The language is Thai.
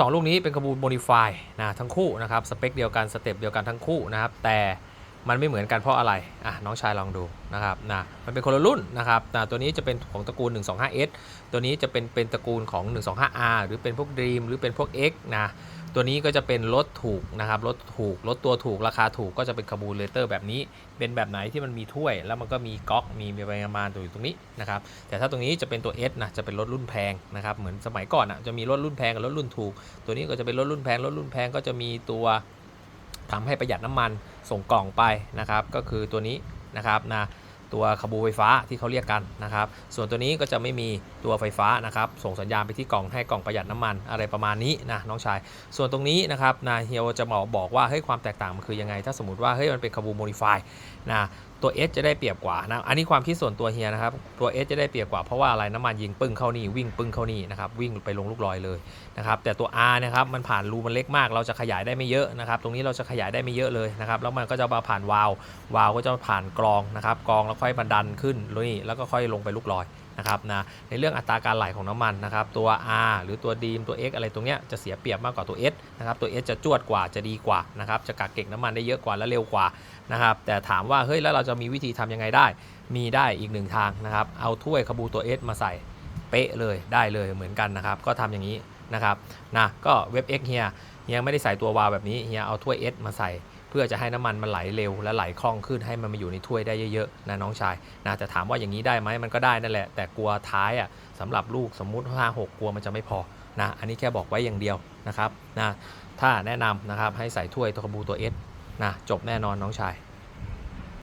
สองลูกนี้เป็นกระบูนโมดิฟายนะทั้งคู่นะครับสเปคเดียวกันสเต็ปเดียวกันทั้งคู่นะครับแต่ มันไม่เหมือนกันเพราะอะไรอะน้องชายลองดูนะครับนะมันเป็นคนละรุ่นนะครับนะตัวนี้จะเป็นของตระกูล 125S ตัวนี้จะเป็นเป็นตระกูลของ 125R หรือเป็นพวก Dream หรือเป็นพวก X นะตัวนี้ก็จะเป็นรถถูกนะครับรถถูกรถตัวถูกราคาถูกก็จะเป็นคาบูเลเตอร์แบบนี้ เป็นแบบไหนที่มันมีถ้วย แล้วมันก็มีก๊อกมีมีปริมาณตัวอยู่ตรงนี้นะครับแต่ถ้าตรงนี้จะเป็นตัว S นะจะเป็นรถรุ่นแพงนะครับเหมือนสมัยก่อนอะจะมีรถรุ่นแพงกับรถรุ่นถูก ตัวนี้ก็จะเป็นรถรุ่นแพงรถรุ่นแพงก็จะมีตัว ทำให้ประหยัดน้ำมันส่งกล่องไปนะครับ ก็คือตัวนี้นะครับนะตัวขบูไฟฟ้าที่เขาเรียกกันนะครับ ส่วนตัวนี้ก็จะไม่มีตัวไฟฟ้านะครับ ส่งสัญญาณไปที่กล่องให้กล่องประหยัดน้ำมันอะไรประมาณนี้นะน้องชาย ส่วนตรงนี้นะครับนะเฮียจะบอกบอกว่าเฮ้ยความแตกต่างมันคือยังไง ถ้าสมมติว่าเฮ้ยมันเป็นขบูโมดิฟายนะ ตัว S จะได้เปรียบกว่านะ อันนี้ความคิดส่วนตัวเฮียนะครับ ตัว S จะได้เปรียบกว่าเพราะว่าอะไรน้ำมันยิงปึ้งเข้านี่วิ่งปึ้งเข้านี่นะครับวิ่งไปลงลูกลอยเลยนะครับแต่ตัว R นะครับมันผ่านรูมันเล็กมาก เราจะขยายได้ไม่เยอะนะครับตรงนี้เราจะขยายได้ไม่เยอะเลยนะครับแล้วมันก็จะมาผ่านวาล์ววาล์วก็จะผ่านกรองนะครับกรองแล้วค่อยบันดันขึ้นนี่แล้วก็ค่อยลงไปลูกลอยนะครับนะในเรื่องอัตราการไหลของน้ำมันนะครับตัว R หรือตัวดีมตัว X อะไรตรงเนี้ยจะเสียเปรียบมากกว่าตัว S นะครับตัว S จะจวดกว่าจะดีกว่านะครับจะกักเก็บน้ำมันได้เยอะกว่าและเร็วกว่านะครับแต่ถามว่าเฮ้ยแล้วเราจะมีวิธีทำยังไงได้ มีได้อีกหนึ่งทางนะครับเอาถ้วยคาบูตัว S มาใส่เป๊ะเลยได้เลยเหมือนกันนะครับก็ทำอย่างนี้นะครับนะก็เว็บ X เฮียเฮียไม่ได้ใส่ตัววาวแบบนี้เฮียเอาถ้วย S มาใส่ เพื่อจะให้น้ำมันมันไหลเร็วและไหลคล่องขึ้นให้มันมาอยู่ในถ้วยได้เยอะๆนะน้องชายนะแต่ถามว่าอย่างนี้ได้ไหมมันก็ได้นั่นแหละ แต่กลัวท้ายอะสำหรับลูกสมมุติ5 6กลัวมันจะไม่พอนะอันนี้แค่บอกไว้อย่างเดียวนะครับนะถ้าแนะนำนะครับให้ใส่ถ้วยตัวบูตัวเอสนะจบแน่นอนน้องชาย